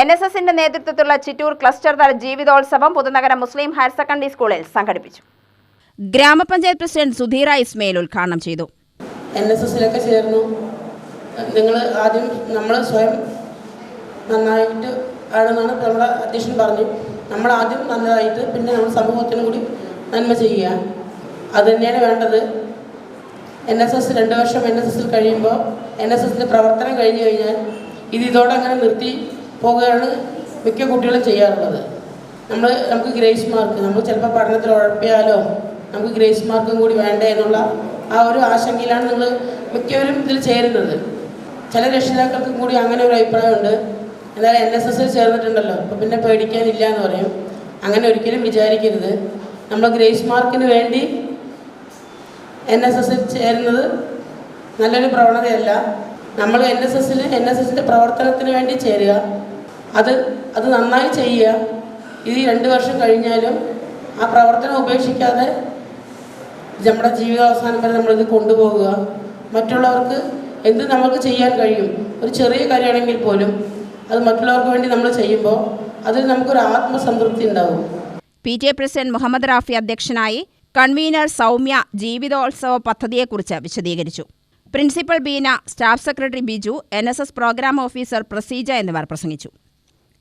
N S എസിന്റെ നേതൃത്വത്തിലുള്ള Chittur cluster തല ജീവിതോത്സവം പുതുനഗരം മുസ്ലിം ഹയർ സെക്കൻഡറി സ്കൂളിൽ സംഘടിപ്പിച്ചു. ഗ്രാമപഞ്ചായത്ത് പ്രസിഡന്റ് സുധീറ ഇസ്മയിൽ ഉദ്ഘാടനം ചെയ്തു. എൻ എസ് എസിലൊക്കെ ചേർന്നു. നിങ്ങൾ ആദ്യം നമ്മൾ സ്വയം നന്നായിട്ട് ആണെന്നാണ് നമ്മുടെ അധ്യക്ഷൻ പറഞ്ഞു. നമ്മൾ ആദ്യം നന്നായിട്ട് പിന്നെ നമ്മൾ സമൂഹത്തിനും കൂടി നന്മ ചെയ്യുക. അത് തന്നെയാണ് വേണ്ടത്. എൻ എസ് എസ് രണ്ട് വർഷം എൻ എസ് എസിൽ കഴിയുമ്പോൾ എൻ എസ് എസിന്റെ പ്രവർത്തനം കഴിഞ്ഞു കഴിഞ്ഞാൽ ഇത് ഇതോടെ അങ്ങനെ നിർത്തി പോകുകയാണ് മിക്ക കുട്ടികളും ചെയ്യാറുള്ളത്. നമ്മൾ നമുക്ക് ഗ്രേസ് മാർക്ക് നമ്മൾ ചിലപ്പോൾ പഠനത്തിൽ ഉഴപ്പിയാലോ നമുക്ക് ഗ്രേസ് മാർക്കും കൂടി വേണ്ടേ എന്നുള്ള ആ ഒരു ആശങ്കയിലാണ് നിങ്ങൾ മിക്കവരും ഇതിൽ ചേരുന്നത്. ചില രക്ഷിതാക്കൾക്കും കൂടി അങ്ങനെ ഒരു അഭിപ്രായമുണ്ട്. എന്തായാലും എൻ എസ് എസിൽ ചേർന്നിട്ടുണ്ടല്ലോ അപ്പോൾ പിന്നെ പേടിക്കാനില്ല എന്ന് പറയും. അങ്ങനെ ഒരിക്കലും വിചാരിക്കരുത്. നമ്മൾ ഗ്രേസ് മാർക്കിന് വേണ്ടി എൻ എസ് എസിൽ ചേരുന്നത് നല്ലൊരു പ്രവണതയല്ല. നമ്മൾ എൻ എസ് എസിൽ എൻ എസ് എസിന്റെ പ്രവർത്തനത്തിന് വേണ്ടി ചേരുക. അത് അത് നന്നായി ചെയ്യുക. ഇത് രണ്ട് വർഷം കഴിഞ്ഞാലും ആ പ്രവർത്തനം ഉപേക്ഷിക്കാതെ നമ്മുടെ ജീവിതാവസാനം വരെ നമ്മളിത് കൊണ്ടുപോകുക മറ്റുള്ളവർക്ക് എന്ത് നമുക്ക് ചെയ്യാൻ കഴിയും? ഒരു ചെറിയ കാര്യമാണെങ്കിൽ പോലും അത് മറ്റുള്ളവർക്ക് വേണ്ടി നമ്മൾ ചെയ്യുമ്പോൾ അതിൽ നമുക്കൊരു ആത്മസംതൃപ്തി ഉണ്ടാവും. P J president Muhammad Rafi അധ്യക്ഷനായി കൺവീനർ സൗമ്യ ജീവിതോത്സവ പദ്ധതിയെക്കുറിച്ച് വിശദീകരിച്ചു. Principal Beena staff secretary Biju N programme officer Praseeja എന്നിവർ പ്രസംഗിച്ചു.